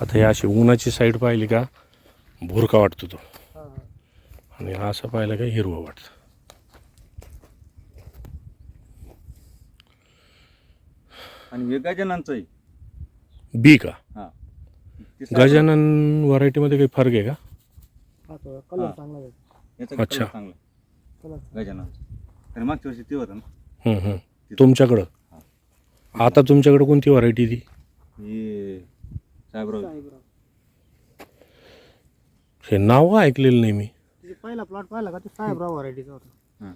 आता ही अशी उन्हाची साईड पाहिली का भुरका वाटतो तो. आणि हा असं पाहिलं का हिरवं वाटतं. आणि हे गजाननचं आहे? बी का? हा. ते साखर- गजानन व्हरायटीमध्ये काही फरक आहे का? तो कलर. चांगला आहे. याचा अच्छा. कलर चांगला कलर आहे, गजाननचा. तर मागच्या वर्षी ते होतं ना. हं, हं. तुमच्याकडं? आता तुमच्याकडं कोणती व्हरायटी ती? हे साहेबराव साहेबराव हे नाव ऐकलेलं नाही मी. तिथे पहिला प्लॉट पाहिला का ते साहेबराव व्हरायटीचा होता. हां.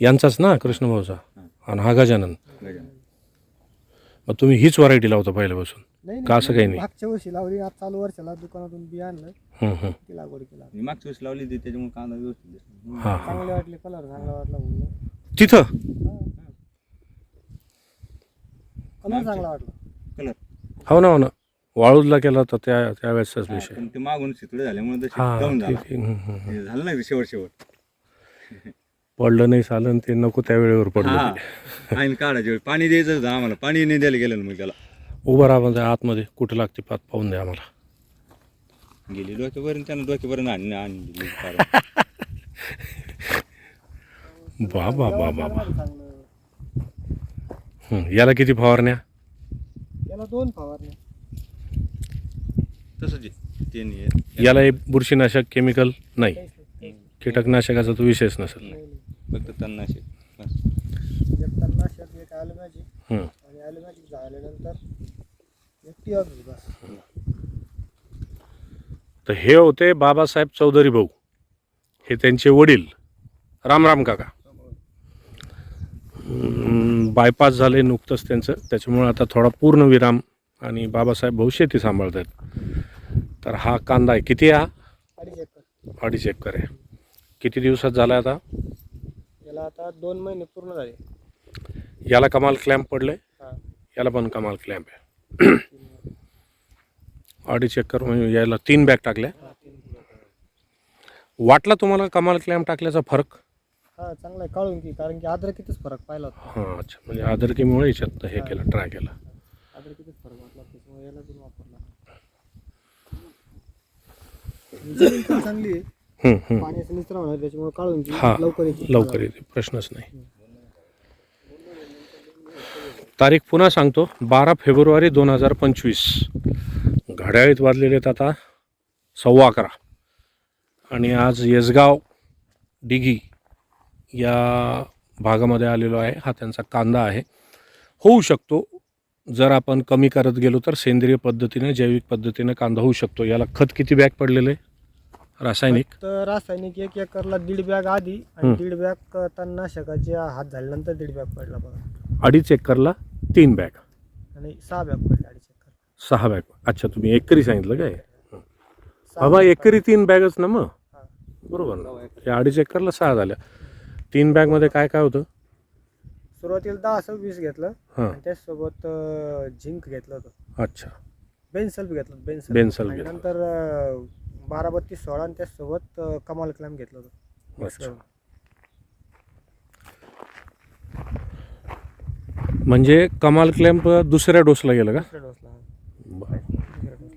यांचाच ना कृष्णभाऊचा? आणि हा गजानन. गजानन. मग तुम्ही हीच व्हरायटी लावता पहिल्यापासून? नाही का असं काही नाही? मागच्या वर्षी लावली आज चालू वर्षाला दुकानातून बी आणलं. हं, हं. ती लागवड केला मी मागच्या वर्षी लावली होती त्याच्यामुळे कांदा व्यवस्थित दिसला. हा हा. चांगले वाटले कलर चांगला वाटला म्हणलं तिथं? कलर चांगला वाटला. कलर हो ना हो ना. वाळूजला केला होता त्या त्यावेळेसचाच विषय. पण ते मागून शितळे झाल्यामुळे तशी हा डाऊन ठीक झाला. आहे. हं, हं, हं. हे झालं नाही शेवट शेवट. पडलं नाही चालं आणि ते नको त्या वेळेवर पडलं हा. आईन काढायच्या वेळी. पाणी द्यायचं होतं आम्हाला. पाणी नाही द्यायला गेलं मग त्याला. उभं राहा म्हणजे आतमध्ये. कुठं लागते पात पाहून द्या आम्हाला. गेली डोक्यापर्यंत त्यानं डोक्यापर्यंत आणली आणली. पार. बा बा बा बा बा चांगलं हं, याला किती फवारण्या? त्याला दोन फवारण्या. तसंच. याला हे बुरशीनाशक केमिकल नाही. कीटकनाशकाचा तो विषयच नसेल. फक्त तणनाशक बस. एक तणनाशक एक ॲलोमॅजिक हं. आणि ॲलोमॅजिक झाल्यानंतर एक टिऑक्स बस तर हे होते बाबासाहेब चौधरी भाऊ हे त्यांचे वडील राम राम काका बायपास झाले नुकतंच त्यांचं त्याच्यामुळे आता थोडा पूर्ण विराम आणि बाबासाहेब भाऊ शेती सांभाळत आहेत तर हा कांदा आहे. किती आहे हा? अडीच एकर. आहे. किती दिवसात झाला आता? याला आता दोन महिने पूर्ण झाले. याला कमाल क्लॅम्प पडले? याला पण कमाल क्लॅम्प आहे. अडीच एकर म्हणजे याला तीन बॅग टाकल्या. वाटला तुम्हाला कमाल क्लॅम्प टाकल्याचा फरक? हा चांगला आहे. काढून की कारण की अद्रकीतच फरक पाहिला होता. हां अच्छा. म्हणजे आदरकीमुळे याच्यात हे केलं ट्राय केलं. अद्रकीतच फरक वाटला त्याच्यामुळे याला पण वापरला. जमीन पण चांगली आहे. पाण्याचं निचरा होणार त्याच्यामुळे काढून की हा लवकर येते. लवकर येते प्रश्नच नाही. तारीख पुन्हा सांगतो बारा फेब्रुवारी दोन हजार पंचवीस. घड्याळीत वाजलेले आहेत आता सव्वा अकरा. आणि आज येसगाव डिगी या भागामध्ये आलेलो आहे. हा त्यांचा कांदा आहे. होऊ शकतो जर आपण कमी करत गेलो तर सेंद्रिय पद्धतीने जैविक पद्धतीने कांदा होऊ शकतो. याला खत किती बॅग पडलेले रासायनिक? तर रासायनिक एक एकरला दीड बॅग आधी. आणि दीड बॅग तणनाशकाचे हात झाल्यानंतर दीड बॅग पडला बघा. अडीच एकरला तीन बॅग. आणि सहा बॅग पडले अडीच एकर. सहा बॅग. अच्छा तुम्ही एकरी सांगितलं काय? सहा बाबा bag एकरी तीन बॅगच ना मग? हा. बरोबर ना. या अडीच एकरला सहा झाल्या. तीन बॅगमध्ये काय काय होतं? सुरुवातीला दहा सव्वीस घेतलं हां. आणि त्याचसोबत अं, झिंक घेतलं होतं. अच्छा. बेन्सल्फ घेतलं बेन्सल बेन्सल आणि घेतलं. नंतर अं, बारा बत्तीस सोळा आणि त्याचसोबत अं, कमाल क्लॅम घेतलं होतं mix अच्छा. करून. म्हणजे कमाल क्लॅम्प दुसऱ्या डोसला गेलं का दुसऱ्या डोसला बरं. दुसऱ्या डोसला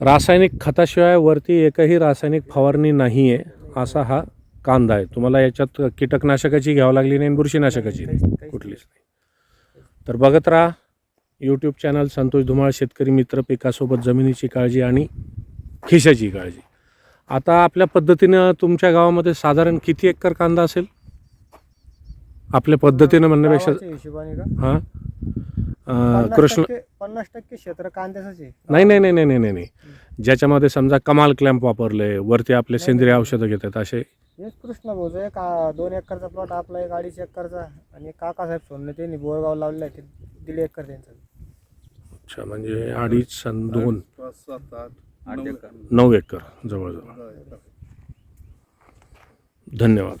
रासायनिक खताशिवाय वरती एकही रासायनिक फवारणी नाही आहे असा हा कांदा आहे तुम्हाला याच्यात कीटकनाशकाची घ्यावं लागली नाही आणि बुरशीनाशकाची काहीच- नाही काहीच कुठलीच नाही तर बघत राहा यूट्यूब चॅनल संतोष धुमाळ शेतकरी मित्र पिकासोबत जमिनीची काळजी आणि खिशाची काळजी. आता आपल्या पद्धतीनं तुमच्या गावामध्ये साधारण किती एकर कांदा असेल? आपल्या पद्धतीनं म्हणण्यापेक्षा हिशोबाने का? हां? पन्नास कृष्ण टक्के पन्नास टक्के क्षेत्र कांद्याचंच आहे. नाही नाही नाही नाही नाही नाही. नाही ज्याच्यामध्ये समजा कमाल क्लॅम्प वापरले वरती आपले सेंद्रिय औषधं घेतात असे हेच कृष्ण भाऊचं एक आ, दोन एकरचा प्लॉट आपला एक अडीच एकरचा. आणि एक काकासाहेब सोनने त्यांनी बोरगाव लावलेला आहे ते दीड एकर त्यांचं. अच्छा म्हणजे अडीच आणि दोन पाच सात आठ आठ नऊ एकर. नऊ एकर जवळजवळ. धन्यवाद